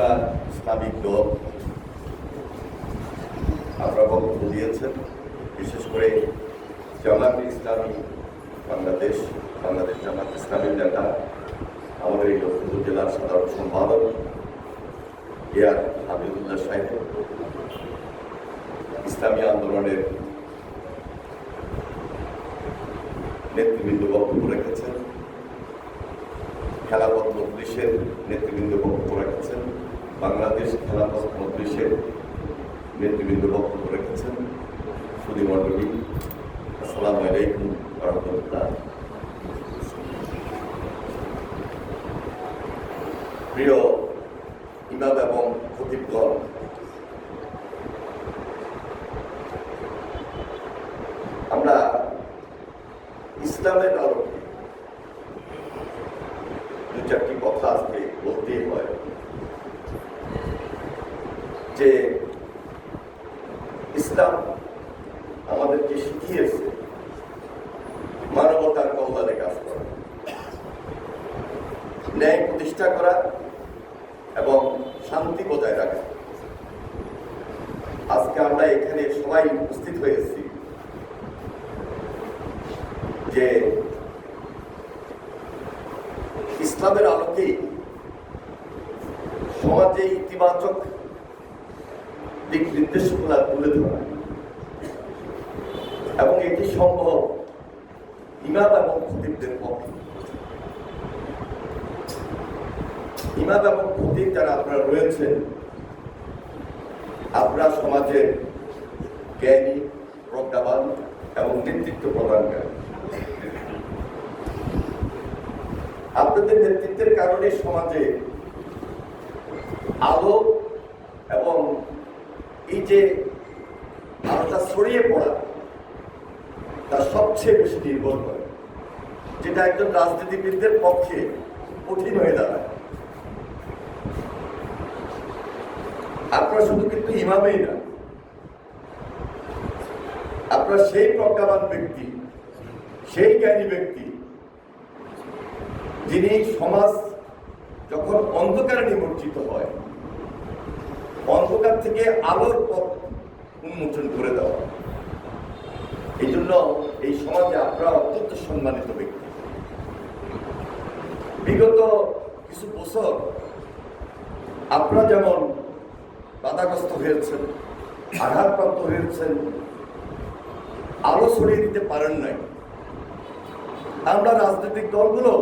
অনেকগুলা ইসলামিক দল আপনারা বক্তব্য দিয়েছেন, বিশেষ করে জামাত ইসলামী বাংলাদেশ বাংলাদেশ জামাত ইসলামীর নেতা, আমাদের এই লক্ষ্মীপুর জেলার সাধারণ সম্পাদক ইয়ার হাবিবুল্লাহ সাহেব। ইসলামী আন্দোলনের নেতৃবৃন্দ বক্তব্য রেখেছেন। খেলাপথ মজলিসের নেতৃবৃন্দ বক্তব্য রেখেছেন। বাংলাদেশ খেলাপথ মজলিসের নেতৃবৃন্দ বক্তব্য রেখেছেন সুদী মণ্ডলী। আসসালামু আলাইকুম রহমতুল্লাহ প্রিয় ইমাম এবং খতিবগণ আমরা ইসলামের আলোকে দু চারটি কথা আজকে বলতেই হয় যে ইসলাম আমাদেরকে শিখিয়েছে, মানবতার কল্যাণে কাজ করা। ন্যায় প্রতিষ্ঠা করা এবং শান্তি বজায় রাখা। আজকে আমরা এখানে সবাই উপস্থিত হয়েছি যে ইসলামের আলোকে সমাজে ইতিবাচক দিক নির্দেশগুলা তুলে ধরা। এবং এটি সম্ভব ইমাম এবং খতিবদের পক্ষে। ইমাম এবং খতিব যারা আপনারা রয়েছেন, আপনার সমাজের জ্ঞানী, প্রজ্ঞাবান এবং নেতৃত্ব প্রদানকারী। আপনাদের নেতৃত্বের কারণে সমাজে আলো এবং এই যে আলোটা ছড়িয়ে পড়া, তা সবচেয়ে বেশি নির্ভর করে, যেটা একজন রাজনীতিবিদদের পক্ষে কঠিন হয়ে দাঁড়ায়। আপনারা শুধু কিন্তু ইমামেই না, আপনারা সেই প্রজ্ঞাবান ব্যক্তি, সেই জ্ঞানী ব্যক্তি, যিনি সমাজ যখন অন্ধকারে নিমজ্জিত হয় অন্ধকার থেকে আলোর পথ উন্মোচন করে দেওয়া। এই জন্য এই সমাজে আপনারা অত্যন্ত সম্মানিত ব্যক্তি। বিগত কিছু বছর আপনারা যেমন বাধাগ্রস্ত হয়েছেন, আঘাতপ্রাপ্ত হয়েছেন, আলো ছড়িয়ে দিতে পারেন নাই, আমরা রাজনৈতিক দলগুলো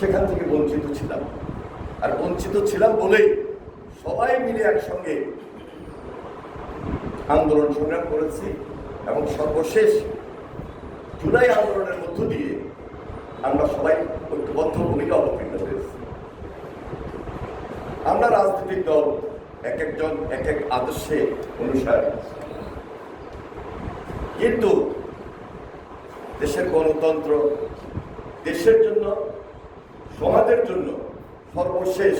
সেখান থেকে বঞ্চিত ছিলাম। আর বঞ্চিত ছিলাম বলেই সবাই মিলে একসঙ্গে আন্দোলন সংগ্রাম করেছি এবং সর্বশেষ জুলাই আন্দোলনের মধ্য দিয়ে আমরা সবাই ঐক্যবদ্ধ ভূমিকা অবতীর্ণ হয়েছি। আমরা রাজনৈতিক দল এক একজন, এক এক আদর্শে অনুসারী। কিন্তু দেশের গণতন্ত্র, দেশের জন্য, সমাজের জন্য সর্বশেষ,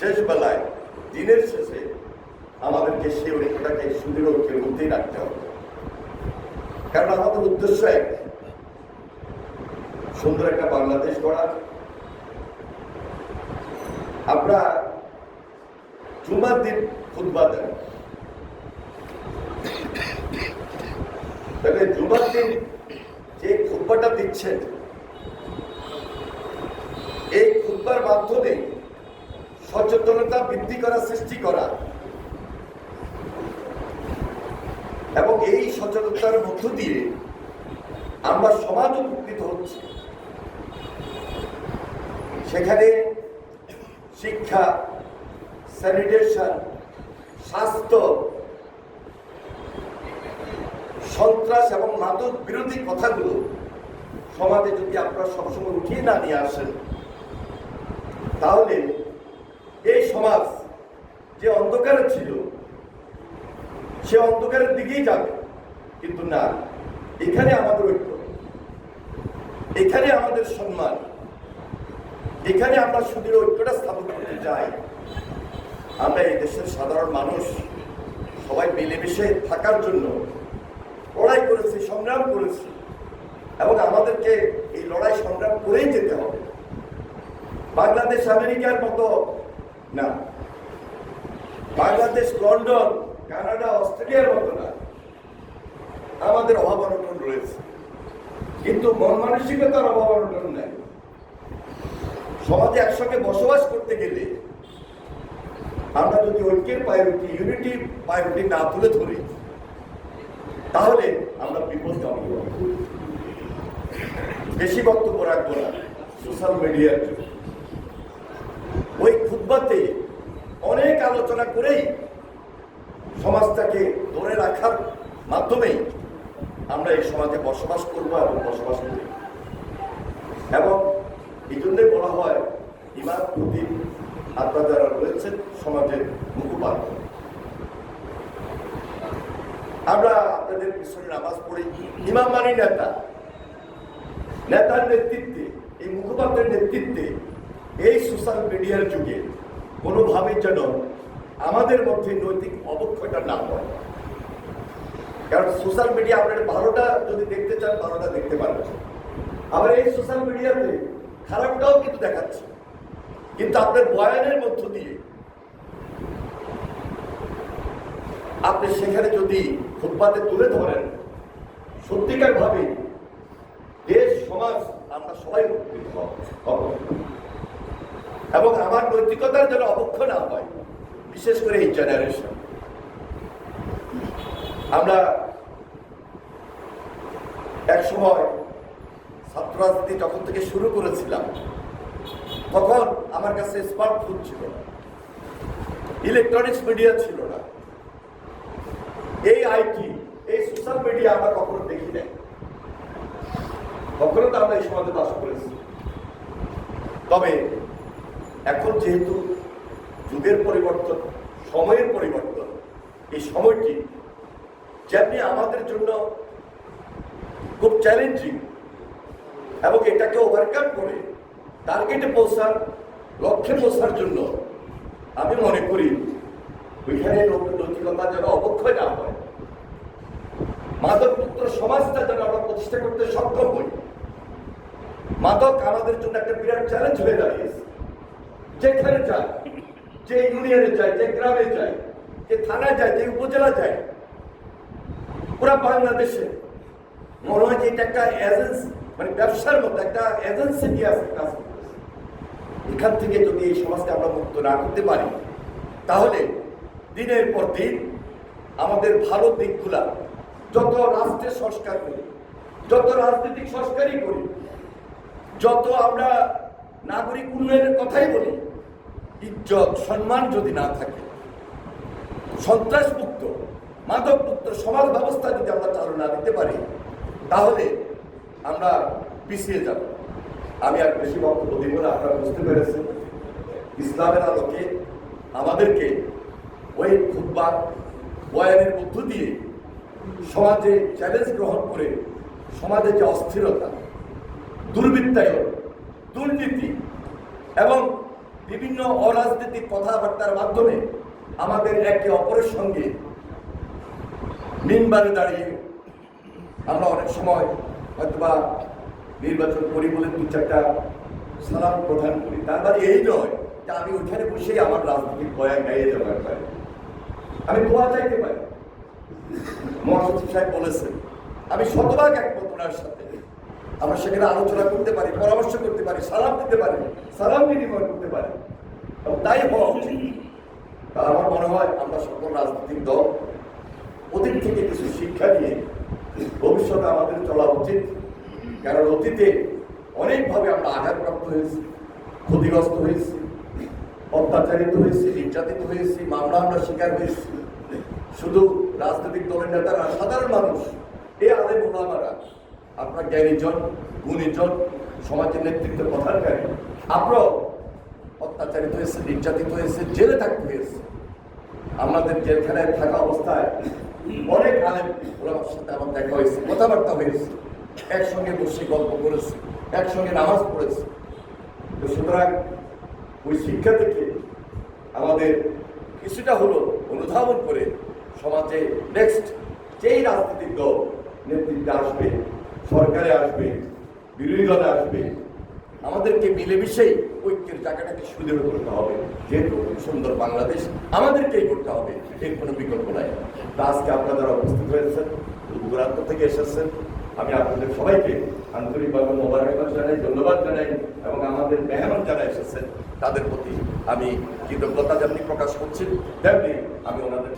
শেষ বেলায় দিনের শেষে আমাদেরকে সেই ঐক্যটাকে সুদৃঢ় মধ্যেই রাখতে হবে। কারণ আমাদের উদ্দেশ্য এক। সুন্দর একটা বাংলাদেশ গড়া আমরা জুমার দিন খুদবা দেন তাহলে জুমার দিন যে খুদ্বাটা দিচ্ছেন, এই খুদ্বার মাধ্যমে সচেতনতা বৃদ্ধি করা সৃষ্টি করা। এবং এই সচেতনতার মধ্য দিয়ে আমরা সমাজ উপকৃত হচ্ছি। সেখানে শিক্ষা, স্যানিটেশন, স্বাস্থ্য, সন্ত্রাস এবং মাদক বিরোধী কথাগুলো সমাজে যদি আপনারা সবসময় উঠিয়ে না নিয়ে আসেন, তাহলে এই সমাজ যে অন্ধকারে ছিল, সে অন্ধকারের দিকেই যাবে। কিন্তু না, এখানে আমাদের ঐক্য, এখানে আমাদের সম্মান, এখানে আমরা সুদৃঢ় ঐক্যটা স্থাপন করতে চাই। আমরা এই দেশের সাধারণ মানুষ, সবাই মিলেমিশে থাকার জন্য লড়াই করেছি, সংগ্রাম করেছি, এবং আমাদেরকে এই লড়াই, সংগ্রাম করেই যেতে হবে। বাংলাদেশ, আমেরিকার মতো না। বাংলাদেশ, লন্ডন, কানাডা, অস্ট্রেলিয়ার মতো না। আমাদের অভাব অনটন রয়েছে। কিন্তু মন মানসিকতার অভাব অনটন নেই। সমাজে একসঙ্গে বসবাস করতে গেলে আমরা যদি ঐক্যের পায়রটি ইউনিটি পায়রটি না তুলে ধরি, তাহলে আমরা বিপদ বেশি বক্তব্য রাখব না। সোশ্যাল মিডিয়ার যুগ ওই খুদ্বাতে অনেক আলোচনা করেই সমাজটাকে ধরে রাখার মাধ্যমেই আমরা এই সমাজে বসবাস করব এবং বসবাস করি। এবং এই জন্যই বলা হয় ইমাম প্রদীপ আপনারা যারা রয়েছেন সমাজের মুখপাত্র। আমরা আপনাদের পিছনে নামাজ পড়ি। ইমাম মানি নেতা। নেতার নেতৃত্বে, এই মুখপাত্রের নেতৃত্বে এই সোশ্যাল মিডিয়ার যুগে কোনোভাবে যেন আমাদের মধ্যে নৈতিক অবক্ষয়টা না হয়। কারণ সোশ্যাল মিডিয়া আপনার ভালোটা যদি দেখতে চান, ভালোটা দেখতে পারবেন। আবার এই সোশ্যাল মিডিয়াতে খারাপটাও কিন্তু দেখাচ্ছে। কিন্তু আপনার বয়ানের মধ্য দিয়ে আপনি সেখানে যদি ফুটপাতে তুলে ধরেন সত্যিকার ভাবে দেশ, সমাজ, আমরা সবাই উপকৃত হব। এবং আমার নৈতিকতার যেন অবক্ষ না হয়, বিশেষ করে এই জেনারেশন আমরা এক সময় ছাত্র রাজনীতি যখন থেকে শুরু করেছিলাম, তখন আমার কাছে স্মার্টফোন ছিল। না ইলেকট্রনিক্স মিডিয়া ছিল না। এই আইটি এই সোশ্যাল মিডিয়া আমরা কখনো দেখি নাই। কখনো তো আমরা এই সমাজে বাস করেছি। তবে এখন যেহেতু যুগের পরিবর্তন, সময়ের পরিবর্তন, এই সময়টি যেমনি আমাদের জন্য খুব চ্যালেঞ্জিং এবং এটাকে ওভারকাম করে টার্গেটে পৌঁছার, লক্ষ্যে পৌঁছার জন্য আমি মনে করি ওইখানে নৈতিকতা যেন অবক্ষয় না হয়। মাদক মুক্ত সমাজটা যেন আমরা প্রতিষ্ঠা করতে সক্ষম হই। মাদক আমাদের জন্য একটা বিরাট চ্যালেঞ্জ হয়ে দাঁড়িয়েছে। যেখানে চাই যে ইউনিয়নে চাই যে গ্রামে চাই যে থানায় যায়, যে উপজেলা যায়, পুরা বাংলাদেশে মনে হয় যে এটা একটা এজেন্সি মানে ব্যবসার মতো একটা এজেন্সি দিয়ে আছে, কাজ এখান থেকে যদি এই সমাজকে আমরা মুক্ত না করতে পারি, তাহলে দিনের পর দিন আমাদের ভালো দিকগুলা, যত রাষ্ট্রের সংস্কার করি, যত রাজনৈতিক সংস্কারই করি, যত আমরা নাগরিক উন্নয়নের কথাই বলি, ইজ্জত, সম্মান যদি না থাকে সন্ত্রাস মুক্ত মাদক মুক্ত সমাজ ব্যবস্থা যদি আমরা চালু না দিতে পারি, তাহলে আমরা পিছিয়ে যাব। আমি আর বেশি বক্তব্য দিব না, আপনারা বুঝতে পেরেছেন। ইসলামের আলোকে আমাদেরকে ওই খুববা বয়ানের মধ্য দিয়ে সমাজে চ্যালেঞ্জ গ্রহণ করে সমাজে যে অস্থিরতা, দুর্বৃত্তায়ন দুর্নীতি এবং বিভিন্ন অরাজনৈতিক কথাবার্তার মাধ্যমে আমাদের একে অপরের সঙ্গে মিনবারে দাঁড়িয়ে আমরা অনেক সময় হয়তোবা নির্বাচন করি বলে দু চারটা সালাম প্রদান করি। তার মানে এই নয় যে আমি ওইখানে বসেই আমার রাজনৈতিক বয়ান গাইয়ে যাব একবারে। আমি দোয়া চাইতে পারি। মহাসচিব সাহেব বলেছেন, আমি শতভাগ একমত ওনার সাথে। আমরা সেখানে আলোচনা করতে পারি, পরামর্শ করতে পারি, সালাম দিতে পারি, সালাম বিনিময় করতে পারি। এবং তাই হওয়া উচিত। আমার মনে হয় আমরা সকল রাজনৈতিক দল, অতীত থেকে কিছু শিক্ষা নিয়ে ভবিষ্যতে আমাদের চলা উচিত। কারণ অতীতে অনেকভাবে আমরা আঘাতপ্রাপ্ত হয়েছি, ক্ষতিগ্রস্ত হয়েছি, অত্যাচারিত হয়েছি, নির্যাতিত হয়েছি, মামলা আমরা শিকার হয়েছি। শুধু রাজনৈতিক দলের নেতারা, সাধারণ মানুষ, এ আলে মোলামারা আপনার জ্ঞানীজন গুণীজন সমাজের নেতৃত্ব প্রধানকারী আপনারাও অত্যাচারিত হয়েছে, নির্যাতিত হয়েছে, জেলে থাকতে হয়েছে। আমাদের জেলখানায় থাকা অবস্থায় অনেক আলেম ওলামার সাথে আমার দেখা হয়েছে, কথাবার্তা হয়েছে। একসঙ্গে বসে গল্প করেছে, একসঙ্গে নামাজ পড়েছে। তো সুতরাং ওই শিক্ষা থেকে আমাদের কিছুটা হলো অনুধাবন করে সমাজে নেক্সট যেই রাজনৈতিক দল নেতৃত্বে আসবে সরকারে আসবে, বিরোধী দলে আসবে, আমাদেরকে মিলেমিশেই ঐক্যের জায়গাটাকে সুদৃঢ় করতে হবে। যেহেতু সুন্দর বাংলাদেশ, আমাদেরকেই করতে হবে, এর কোনো বিকল্প নাই। আজকে আপনারা উপস্থিত হয়েছেন দূরান্ত থেকে এসেছেন, আমি আপনাদের সবাইকে আন্তরিকভাবে মোবারকবাদ জানাই, ধন্যবাদ জানাই, এবং আমাদের মেহমান যারা এসেছেন, তাদের প্রতি আমি কৃতজ্ঞতা যেমনি প্রকাশ করছি। তেমনি আমি ওনাদের